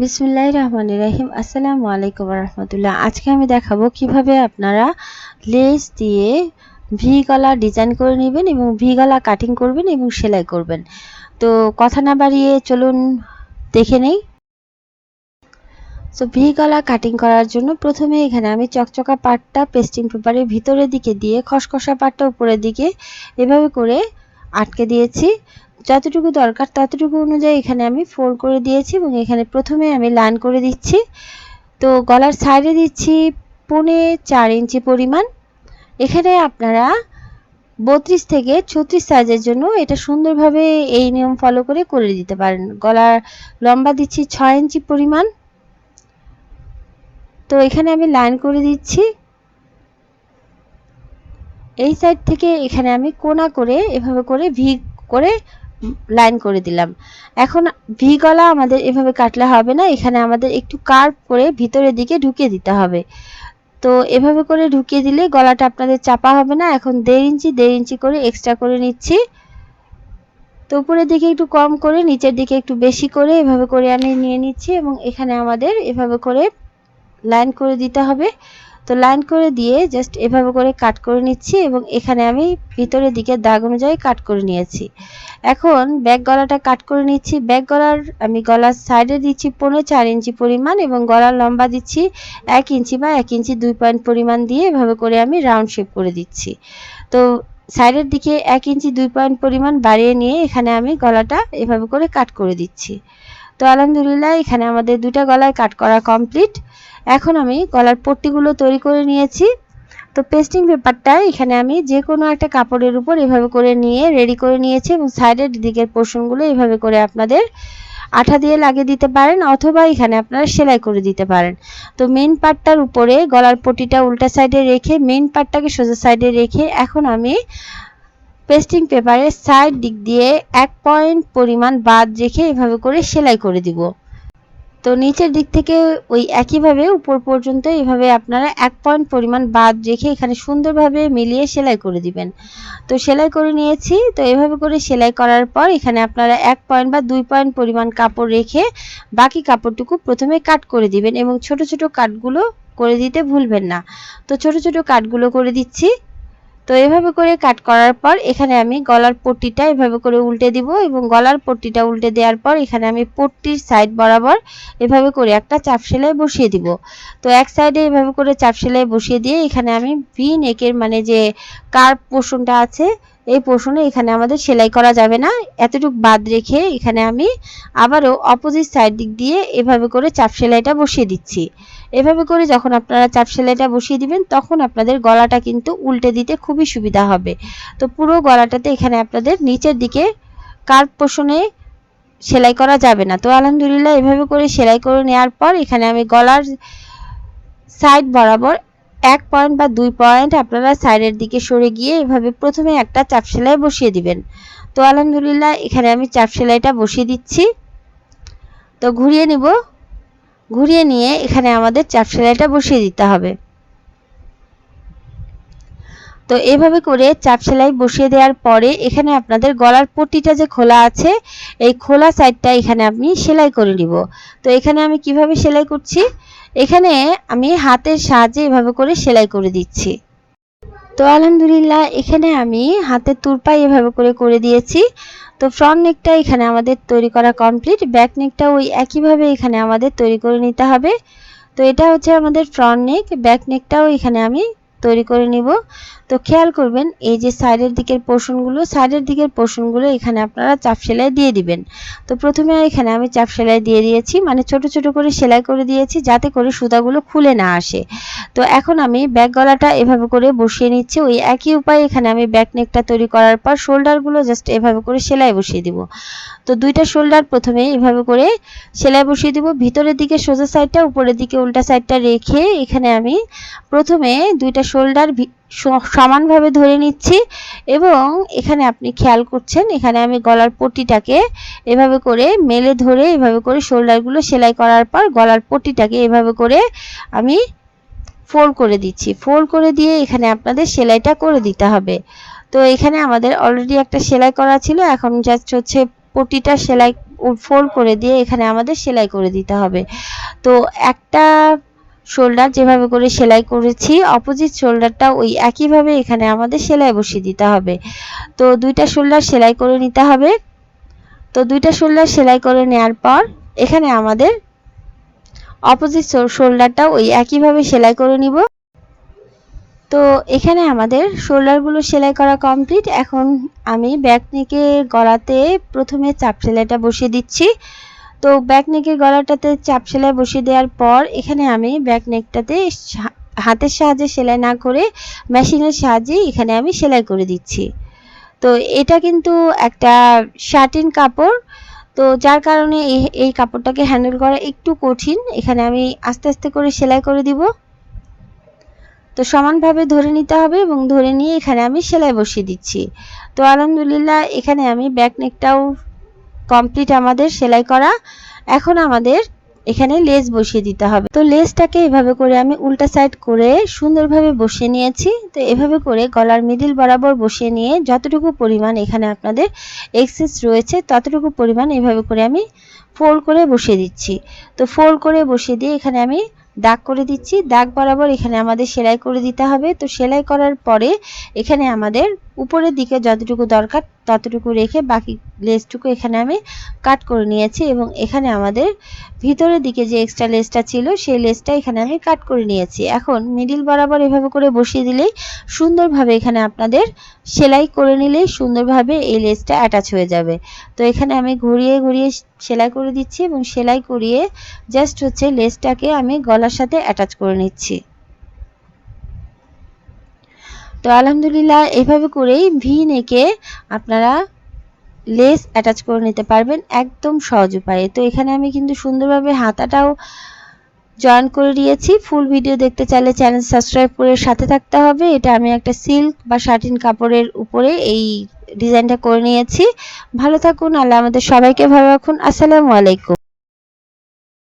বিসমুল্লাহ রহমান রাহিম। আসসালামু আলাইকুম রহমতুল্লাহ। আজকে আমি দেখাবো কীভাবে আপনারা লেস দিয়ে ভি গলা ডিজাইন করে নেবেন এবং ভি গলা কাটিং করবেন এবং সেলাই করবেন। তো কথা না বাড়িয়ে চলুন, দেখে নেই। তো ভি গলা কাটিং করার জন্য প্রথমে এখানে আমি চকচকা পাটটা পেস্টিং পেপারের ভিতরের দিকে দিয়ে খসখসা পাটটা উপরের দিকে এভাবে করে আটকে দিয়েছি। যতটুকু দরকার ততটুকু অনুযায়ী এখানে আমি ফোল্ড করে দিয়েছি এবং এখানে প্রথমে আমি লাইন করে দিচ্ছি। তো গলার সাইডে দিচ্ছি পৌনে চার ইঞ্চি পরিমাণ। এখানে আপনারা বত্রিশ থেকে ছত্রিশ সাইজের জন্য এটা সুন্দরভাবে এই নিয়ম ফলো করে করে দিতে পারেন। গলার লম্বা দিচ্ছি ছয় ইঞ্চি পরিমাণ। তো এখানে আমি লাইন করে দিচ্ছি। এই সাইড থেকে এখানে আমি কোনা করে এভাবে করে ভি করে লাইন করে দিলাম। এখন ভি গলা আমাদের এভাবে কাটলে হবে না, এখানে আমাদের একটু কার্ভ করে ভিতরের দিকে ঢুকিয়ে দিতে হবে। তো এভাবে করে ঢুকিয়ে দিলে গলাটা আপনাদের চাপা হবে না, এখন দেড় ইঞ্চি দেড় ইঞ্চি করে এক্সট্রা করে নিচ্ছি। তো উপরের দিকে একটু কম করে, নিচের দিকে একটু বেশি করে এভাবে করে আমি নিয়ে নিচ্ছি এবং এখানে আমাদের এভাবে করে লাইন করে দিতে হবে। তো লাইন করে দিয়ে জাস্ট এভাবে করে কাট করে নিচ্ছি এবং এখানে আমি ভিতরের দিকে দাগ অনুযায়ী কাট করে নিয়েছি। এখন ব্যাক গলাটা কাট করে নিচ্ছি। ব্যাক গলার আমি গলার সাইডে দিচ্ছি পনেরো চার ইঞ্চি পরিমাণ এবং গলার লম্বা দিচ্ছি এক ইঞ্চি বা এক ইঞ্চি দুই পয়েন্ট পরিমাণ দিয়ে এভাবে করে আমি রাউন্ড শেপ করে দিচ্ছি। তো সাইডের দিকে এক ইঞ্চি দুই পয়েন্ট পরিমাণ বাড়িয়ে নিয়ে এখানে আমি গলাটা এভাবে করে কাট করে দিচ্ছি। তো আলহামদুলিল্লাহ এখানে আমাদের দুটা গলায় কাট করা কমপ্লিট এখন আমি গলার পট্টিগুলো তৈরি করে নিয়েছি। তো পেস্টিং পেপারটা এখানে আমি যে কোনো একটা কাপড়ের উপর এভাবে করে নিয়ে রেডি করে নিয়েছি এবং সাইডের দিকের পোর্শনগুলো এভাবে করে আপনাদের আঠা দিয়ে লাগিয়ে দিতে পারেন অথবা এখানে আপনারা সেলাই করে দিতে পারেন। তো মেন পার্টটার উপরে গলার পটিটা উল্টা সাইডে রেখে মেন পার্টটাকে সোজা সাইডে রেখে এখন আমি পেস্টিং পেপারের সাইড দিক দিয়ে এক পয়েন্ট পরিমাণ বাদ রেখে এভাবে করে সেলাই করে দিব। তো নিচের দিক থেকে ওই একইভাবে উপর পর্যন্ত এভাবে আপনারা এক পয়েন্ট পরিমাণ বাদ রেখে এখানে সুন্দরভাবে মিলিয়ে সেলাই করে দিবেন। তো সেলাই করে নিয়েছি, তো এভাবে করে সেলাই করার পর এখানে আপনারা এক পয়েন্ট বা দুই পয়েন্ট পরিমাণ কাপড় রেখে বাকি কাপড়টুকু প্রথমে কাট করে দিবেন এবং ছোট ছোট কাটগুলো করে দিতে ভুলবেন না। তো ছোট ছোট কাটগুলো করে দিচ্ছি তো এভাবে করে কাট করার পর এখানে আমি গলার পট্টিটা এভাবে করে উল্টে দিব এবং গলার পট্টিটা উল্টে দেওয়ার পর এখানে আমি পট্টির সাইড বরাবর এভাবে করে একটা চাপ সেলাই বসিয়ে দিব। তো এক সাইডে এভাবে করে চাপ সেলাই বসিয়ে দিয়ে এখানে আমি ভি নেকের মানে যে কার্ভ পোর্শনটা আছে এই পোর্শনে এখানে আমাদের সেলাই করা যাবে না। এতটুকু বাদ রেখে এখানে আমি আবারও অপোজিট সাইড দিক দিয়ে এভাবে করে চাপ সেলাইটা বসিয়ে দিচ্ছি। এভাবে করে যখন আপনারা চাপ সেলাইটা বসিয়ে দিবেন, তখন আপনাদের গলাটা কিন্তু উল্টে দিতে খুবই সুবিধা হবে। তো পুরো গলাটাতে এখানে আপনাদের নিচের দিকে কার্ভ পোষণে সেলাই করা যাবে না। তো আলহামদুলিল্লাহ এভাবে করে সেলাই করে নেওয়ার পর এখানে আমি গলার সাইড বরাবর এক পয়েন্ট বা দুই পয়েন্ট আপনারা সাইডের দিকে সরে গিয়ে এভাবে প্রথমে একটা চাপ সেলাই বসিয়ে দিবেন। তো আলহামদুলিল্লাহ এখানে আমি চাপ সেলাইটা বসিয়ে দিচ্ছি। তো ঘুরিয়ে নিব। ঘুরিয়ে নিয়ে এখানে আমাদের চাপ সেলাইটা বসিয়ে দিতে হবে। তো এভাবে করে চাপ সেলাই বসিয়ে দেওয়ার পরে এখানে আপনাদের গলার পট্টিটা যে খোলা আছে, এই খোলা সাইডটা এখানে আপনি সেলাই করে নিব। তো এখানে আমি কীভাবে সেলাই করছি? এখানে আমি হাতের সাহায্যে এভাবে করে সেলাই করে দিচ্ছি। তো আলহামদুলিল্লাহ, এখানে আমি হাতের তুরপাই এভাবে করে করে দিয়েছি। তো ফ্রন্ট নেকটা এখানে আমাদের তৈরি করা কমপ্লিট ব্যাক নেকটা ওই একইভাবে এখানে আমাদের তৈরি করে নিতে হবে। তো এটা হচ্ছে আমাদের ফ্রন্ট নেক ব্যাক নেকটাও এখানে আমি তৈরি করে নিব। তো খেয়াল করবেন, এই যে সাইডের দিকের পোর্শনগুলো, সাইডের দিকের পোর্শনগুলো এখানে আপনারা চাপ সেলাই দিয়ে দিবেন। তো প্রথমে এখানে আমি চাপ সেলাই দিয়ে দিয়েছি মানে ছোট ছোট করে সেলাই করে দিয়েছি যাতে করে সুতাগুলো খুলে না আসে। তো এখন আমি ব্যাক গলাটা এভাবে করে বসিয়ে নিচ্ছি। ওই একই উপায়ে এখানে আমি ব্যাক নেকটা তৈরি করার পর শোল্ডারগুলো জাস্ট এভাবে করে সেলাই বসিয়ে দিব। তো দুইটা শোল্ডার প্রথমে এভাবে করে সেলাই বসিয়ে দিব। ভিতরের দিকে সোজা সাইডটা উপরের দিকে উল্টা সাইডটা রেখে এখানে আমি প্রথমে দুইটা শোল্ডার সমানভাবে ধরে নিচ্ছি এবং এখানে আপনি খেয়াল করছেন, এখানে আমি গলার পট্টিটাকে এভাবে করে মেলে ধরে এভাবে করে শোল্ডারগুলো সেলাই করার পর গলার পট্টিটাকে এভাবে করে আমি ফোল্ড করে দিচ্ছি। ফোল্ড করে দিয়ে এখানে আপনাদের সেলাইটা করে দিতে হবে। তো এখানে আমাদের অলরেডি একটা সেলাই করা ছিল, এখন জাস্ট হচ্ছে পটিটা সেলাই ফোল্ড করে দিয়ে এখানে আমাদের সেলাই করে দিতে হবে। তো একটা শোল্ডার যেভাবে করে সেলাই করেছি অপোজিট শোল্ডারটা ওই একইভাবে এখানে আমাদের সেলাই বসিয়ে দিতে হবে। তো দুইটা শোল্ডার সেলাই করে নিতে হবে। তো দুইটা শোল্ডার সেলাই করে নেওয়ার পর এখানে আমাদের অপোজিট শোল্ডারটাও ওই একইভাবে সেলাই করে নিব। তো এখানে আমাদের শোল্ডারগুলো সেলাই করা কমপ্লিট। এখন আমি ব্যাক নেকের গলাতে প্রথমে চাপ সেলাইটা বসিয়ে দিচ্ছি। তো ব্যাক নেকের গলাটাতে চাপ সেলাই বসিয়ে দেওয়ার পর এখানে আমি ব্যাক নেকটাতে হাতের সাহায্যে সেলাই না করে মেশিনের সাহায্যে এখানে আমি সেলাই করে দিচ্ছি। তো এটা কিন্তু একটা শার্টিন কাপড়। তো যার কারণে এই এই কাপড়টাকে হ্যান্ডেল করা একটু কঠিন। এখানে আমি আস্তে আস্তে করে সেলাই করে দিব। তো সমানভাবে ধরে নিতে হবে এবং ধরে নিয়ে এখানে আমি সেলাই বসিয়ে দিচ্ছি। তো আলহামদুলিল্লাহ, এখানে আমি ব্যাক নেকটাও কমপ্লিট আমাদের সেলাই করা। এখন আমাদের এখানে লেস বসিয়ে দিতে হবে। তো লেসটাকে এভাবে করে আমি উল্টা সাইড করে সুন্দরভাবে বসিয়ে নিয়েছি। তো এভাবে করে গলার মিডিল বরাবর বসিয়ে নিয়ে যতটুকু পরিমাণ এখানে আপনাদের এক্সেস রয়েছে, ততটুকু পরিমাণ এভাবে করে আমি ফোল্ড করে বসিয়ে দিচ্ছি। তো ফোল্ড করে বসিয়ে দিয়ে এখানে আমি দাগ করে দিচ্ছি। দাগ বরাবর এখানে আমাদের সেলাই করে দিতে হবে। তো সেলাই করার পরে এখানে আমাদের উপরের দিকে যতটুকু দরকার ততটুকু রেখে বাকি লেসটুকু এখানে আমি কাট করে নিয়েছি এবং এখানে আমাদের ভিতরের দিকে যে এক্সট্রা লেসটা ছিল সেই লেসটা এখানে আমি কাট করে নিয়েছি। এখন মিডিল বরাবর এভাবে করে বসিয়ে দিলেই সুন্দরভাবে এখানে আপনাদের সেলাই করে নিলেই সুন্দরভাবে এই লেসটা অ্যাটাচ হয়ে যাবে। তো এখানে আমি ঘুরিয়ে ঘুরিয়ে সেলাই করে দিচ্ছি এবং সেলাই করিয়ে জাস্ট হচ্ছে লেসটাকে আমি গলার সাথে অ্যাটাচ করে নিচ্ছি। তো আলহামদুলিল্লাহ, এভাবে করেই ভি নেকে আপনারা লেস অ্যাটাচ করে নিতে পারবেন একদম সহজ উপায়ে। তো এখানে আমি কিন্তু সুন্দরভাবে হাতাটাও জয়েন করে দিয়েছি। ফুল ভিডিও দেখতে চাইলে চ্যানেল সাবস্ক্রাইব করে সাথে থাকতে হবে। এটা আমি একটা সিল্ক বা শাটিন কাপড়ের উপরে এই ডিজাইনটা করে নিয়েছি। ভালো থাকুন, আল্লাহ আমাদের সবাইকে ভালো রাখুন। আসসালামু আলাইকুম।